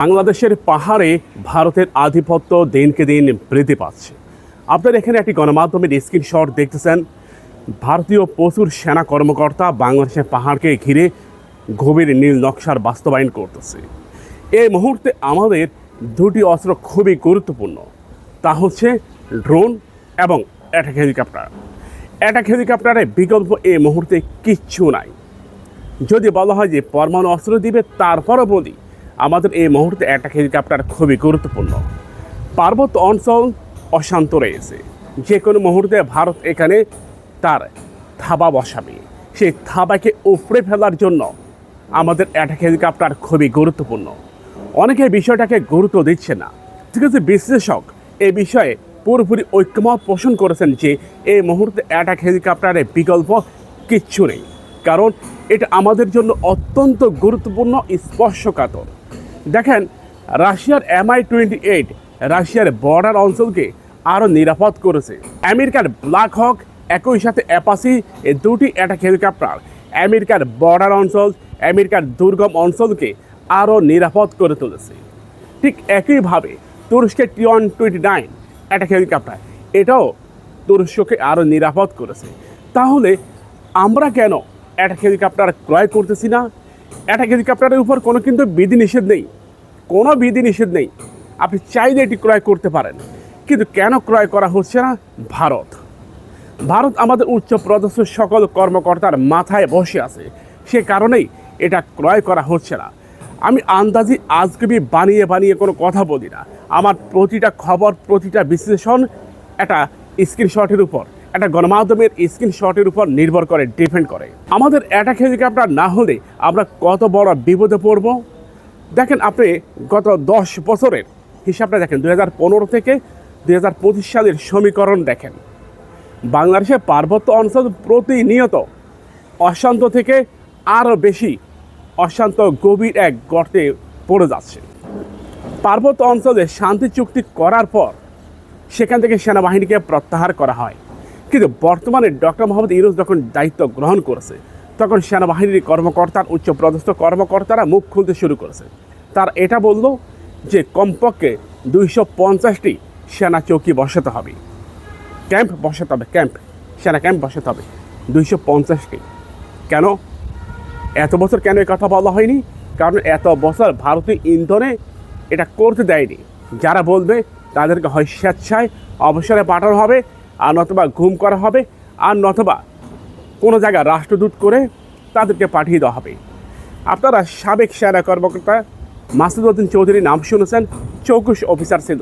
বাংলাদেশের পাহাড়ে ভারতের আধিপত্য দিনকে দিন বৃদ্ধি পাচ্ছে। আপনারা এখানে একটি গণমাধ্যমের স্ক্রিনশট দেখতেছেন। ভারতীয় প্রচুর সেনা কর্মকর্তা বাংলাদেশের পাহাড়কে ঘিরে গভীর নীল নকশার বাস্তবায়ন করতেছে। এই মুহূর্তে আমাদের দুটি অস্ত্র খুবই গুরুত্বপূর্ণ। তা হচ্ছে ড্রোন এবং অ্যাটাক হেলিকপ্টার। অ্যাটাক হেলিকপ্টারের বিকল্প এই মুহূর্তে কিচ্ছু নাই। যদি বলা হয় যে পরমাণু অস্ত্র দিবে, তারপরও বলি আমাদের এই মুহূর্তে একটা হেলিকপ্টার খুবই গুরুত্বপূর্ণ। পার্বত্য অঞ্চল অশান্ত রয়েছে। যে কোনো মুহূর্তে ভারত এখানে তার থাবা বসাবে। সেই থাবাকে উপড়ে ফেলার জন্য আমাদের অ্যাটাক হেলিকপ্টার খুবই গুরুত্বপূর্ণ। অনেকে বিষয়টাকে গুরুত্ব দিচ্ছে না। ঠিক আছে, বিশ্লেষক এ বিষয়ে পুরোপুরি ঐক্যমত পোষণ করেছেন যে এই মুহূর্তে অ্যাটাক হেলিকপ্টারের বিকল্প কিচ্ছু নেই। কারণ এটা আমাদের জন্য অত্যন্ত গুরুত্বপূর্ণ, স্পর্শকাতর। দেখেন, রাশিয়ার এমআই টোয়েন্টি এইট রাশিয়ার বর্ডার অঞ্চলকে আরও নিরাপদ করেছে। আমেরিকার ব্ল্যাক হক একই সাথে অ্যাপাসি এই দুটি অ্যাটাক হেলিকপ্টার আমেরিকার বর্ডার অঞ্চল, আমেরিকার দুর্গম অঞ্চলকে আরও নিরাপদ করে তুলেছে। ঠিক একইভাবে তুরস্কের T one twenty nine attack helicopter এটাও তুরস্ককে আরও নিরাপদ করেছে। তাহলে আমরা কেন অ্যাটাক হেলিকপ্টার ক্রয় করতেছি না? অ্যাটাক হেলিকপ্টারের উপর কোনো কিন্তু বিধিনিষেধ নেই। কোনো বিধিনিষেধ নেই। আপনি চাইলে এটি ক্রয় করতে পারেন। কিন্তু কেন ক্রয় করা হচ্ছে না? ভারত। ভারত আমাদের উচ্চ পদস্থ সকল কর্মকর্তার মাথায় বসে আছে। সে কারণেই এটা ক্রয় করা হচ্ছে না। আমি আন্দাজি আজগুবি বানিয়ে বানিয়ে কোনো কথা বলি না। আমার প্রতিটা খবর, প্রতিটা বিশ্লেষণ একটা স্ক্রিনশটের উপর। একটা গণমাধ্যমের স্ক্রিনশটের উপর নির্ভর করে, ডিপেন্ড করে। আমাদের অ্যাটাক হেলিকপ্টার না হলে আমরা কত বড় বিপদে পড়ব? দেখেন আপনি গত দশ বছরের হিসাবটা দেখেন দু হাজার পনেরো থেকে দু হাজার পঁচিশ সালের সমীকরণ দেখেন। বাংলাদেশে পার্বত্য অঞ্চল প্রতিনিয়ত অশান্ত থেকে আরও বেশি অশান্ত গভীর এক গর্তে পড়ে যাচ্ছে। পার্বত্য অঞ্চলে শান্তি চুক্তি করার পর সেখান থেকে সেনাবাহিনীকে প্রত্যাহার করা হয়। কিন্তু বর্তমানে ডক্টর মোহাম্মদ ইউনুস যখন দায়িত্ব গ্রহণ করেছে, তখন সেনাবাহিনীর কর্মকর্তার, উচ্চপদস্থ কর্মকর্তারা মুখ খুলতে শুরু করেছে। তার এটা বলল যে, কমপক্ষে দুইশো পঞ্চাশটি সেনা চৌকি বসাতে হবে। ক্যাম্প বসাতে হবে, ক্যাম্প, সেনা ক্যাম্প বসাতে হবে, দুইশো পঞ্চাশটি। কেন? এত বছর কেন এই কথা বলা হয়নি? কারণ এত বছর ভারতীয় ইন্ধনে এটা করতে দেয়নি। যারা বলবে তাদেরকে হয় স্বেচ্ছায় অবসরে পাঠানো হবে আর নতবা ঘুম করা হবে, আর নতবা কোনো জায়গায় রাষ্ট্রদূত করে তাদেরকে পাঠিয়ে দেওয়া হবে। আপনারা সাবেক সেনা কর্মকর্তা মাসুদউদ্দিন চৌধুরীর নাম শুনেছেন, চৌকুশ অফিসার ছিল।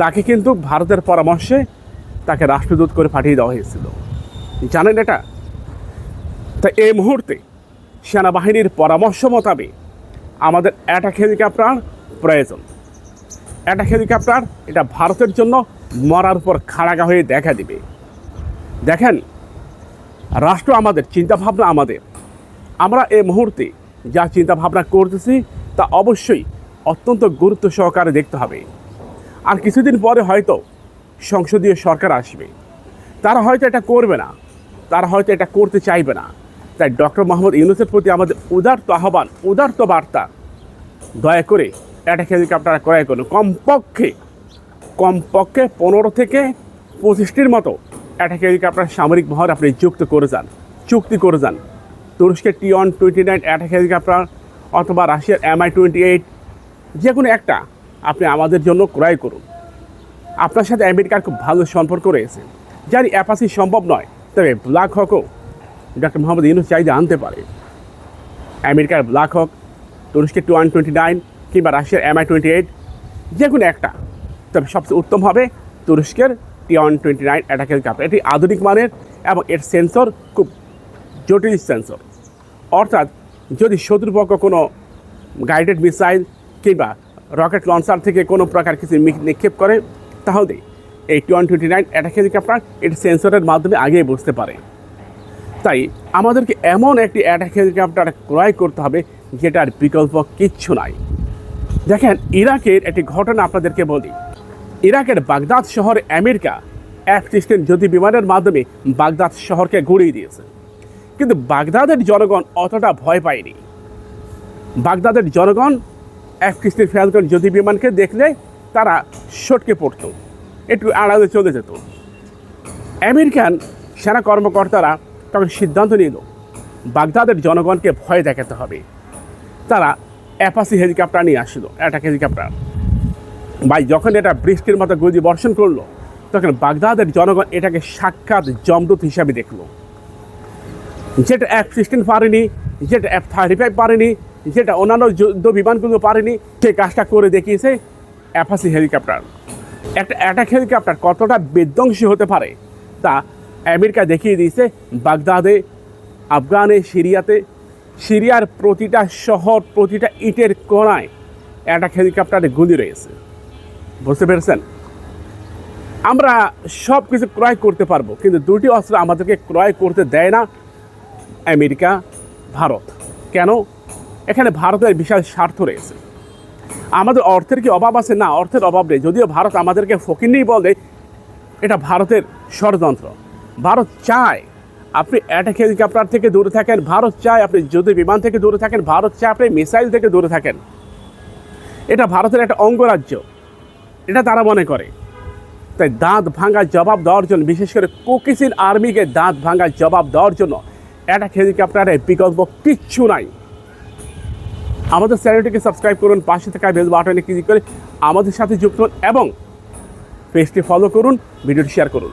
তাকে কিন্তু ভারতের পরামর্শে তাকে রাষ্ট্রদূত করে পাঠিয়ে দেওয়া হয়েছিল। জানেন এটা? তা এই মুহূর্তে সেনাবাহিনীর পরামর্শ মোতাবেক আমাদের অ্যাটাক হেলিকপ্টার প্রয়োজন। অ্যাটাক হেলিকপ্টার, এটা ভারতের জন্য মরার উপর খাড়াগা হয়ে দেখা দিবে। দেখেন, রাষ্ট্র আমাদের, চিন্তাভাবনা আমাদের। আমরা এই মুহূর্তে যা চিন্তাভাবনা করতেছি, তা অবশ্যই অত্যন্ত গুরুত্ব সহকারে দেখতে হবে। আর কিছুদিন পরে হয়তো সংসদীয় সরকার আসবে। তারা হয়তো এটা করবে না। তারা হয়তো এটা করতে চাইবে না। তাই ডক্টর মোহাম্মদ ইউনুসের প্রতি আমাদের উদারত আহ্বান, উদারত বার্তা, দয়া করে অ্যাটাক হেলিকপ্টার ক্রয় করুন, কমপক্ষে কমপক্ষে পনেরো থেকে পঁচিশটির মতো অ্যাটাক হেলিকপ্টার সামরিক বহর আপনি যুক্ত করে যান, চুক্তি করে যান। তুরস্কের T one twenty nine attack helicopter অথবা রাশিয়ার এমআই টোয়েন্টি এইট যে কোনো একটা আপনি আমাদের জন্য ক্রয় করুন। আপনার সাথে আমেরিকার খুব ভালো সম্পর্ক রয়েছে জানি অ্যাপাসি সম্ভব নয়, তবে ব্ল্যাক হকও ডক্টর মোহাম্মদ ইউনুস চাইলে আনতে পারে। আমেরিকার ব্ল্যাক হক তুরস্কের টু ওয়ান টোয়েন্টি নাইন কিংবা রাশিয়ার এমআই টোয়েন্টি এইট যে কোনো একটা। তবে সবচেয়ে উত্তম হবে তুরস্কের T one twenty nine attack helicopter এটি আধুনিক মানের এবং এর সেন্সর খুব জটিল সেন্সর অর্থাৎ যদি শত্রুপক্ষ কোনো গাইডেড মিসাইল কিংবা রকেট লঞ্চার থেকে কোনো প্রকার কিছু নিক্ষেপ করে, তাহলে এই T one twenty nine attack helicopter এটি সেন্সরের মাধ্যমে আগেই বুঝতে পারে। তাই আমাদেরকে এমন একটি অ্যাটাক হেলিকপ্টার ক্রয় করতে হবে, যেটার বিকল্প কিচ্ছু নাই। দেখেন, ইরাকের একটি ঘটনা আপনাদেরকে বলি। ইরাকের বাগদাদ শহরে আমেরিকা এক সিস্টেম যদি বিমানের মাধ্যমে বাগদাদ শহরকে ঘুরিয়ে দিয়েছে। কিন্তু বাগদাদের জনগণ অতটা ভয় পায়নি। বাগদাদের জনগণ এক কিস্তির ফ্যালকন জ্যোতি বিমানকে দেখলে তারা সটকে পড়তো, একটু আড়ালে চলে যেত। আমেরিকান সেনা কর্মকর্তারা তখন সিদ্ধান্ত নিল, বাগদাদের জনগণকে ভয় দেখাতে হবে। তারা অ্যাপাসি হেলিকপ্টার নিয়ে আসলো অ্যাটাক হেলিকপ্টার। ভাই, যখন এটা বৃষ্টির মতো গদি বর্ষণ করল, তখন বাগদাদের জনগণ এটাকে সাক্ষাৎ জমদূত হিসাবে দেখল। যেটা এফ সিক্সটিন পারেনি, যেটা এফ থার্টি ফাইভ পারেনি, যেটা অন্যান্য যুদ্ধ বিমানগুলো পারেনি সে কাজটা করে দেখিয়েছে অ্যাপাসি হেলিকপ্টার একটা অ্যাটাক হেলিকপ্টার কতটা বিধ্বংসী হতে পারে, তা আমেরিকা দেখিয়ে দিয়েছে বাগদাদে, আফগানে, সিরিয়াতে সিরিয়ার প্রতিটা শহর, প্রতিটা ইটের কোণায় অ্যাটাক হেলিকপ্টারে গুলি রয়েছে। বুঝতে পেরেছেন? আমরা সব কিছু ক্রয় করতে পারব, কিন্তু দুটি অস্ত্র আমাদেরকে ক্রয় করতে দেয় না আমেরিকা, ভারত। কেন? এখানে ভারতের বিশাল স্বার্থ রয়েছে। আমাদের অর্থের কি অভাব আছে? না, অর্থের অভাব নেই। যদিও ভারত আমাদেরকে ফকিরনি বলে, এটা ভারতের ষড়যন্ত্র। ভারত চায় আপনি অ্যাটাক হেলিকপ্টার থেকে দূরে থাকেন, ভারত চায় আপনি যুদ্ধ বিমান থেকে দূরে থাকেন, ভারত চায় আপনি মিসাইল থেকে দূরে থাকেন। এটা ভারতের একটা অঙ্গরাজ্য। এটা তারা মনে করে। তাই দাঁত ভাঙার জবাব দেওয়ার জন্য, বিশেষ করে কোকিসিন আর্মিকে দাঁত ভাঙার জবাব দেওয়ার জন্য অ্যাটাক হেলিকপ্টারের বিকল্প কিচ্ছু নাই। আমাদের চ্যানেলটিকে সাবস্ক্রাইব করুন, পাশে থাকা বেল বাটনে ক্লিক করে আমাদের সাথে যুক্ত হন এবং পেজটি ফলো করুন, ভিডিওটি শেয়ার করুন।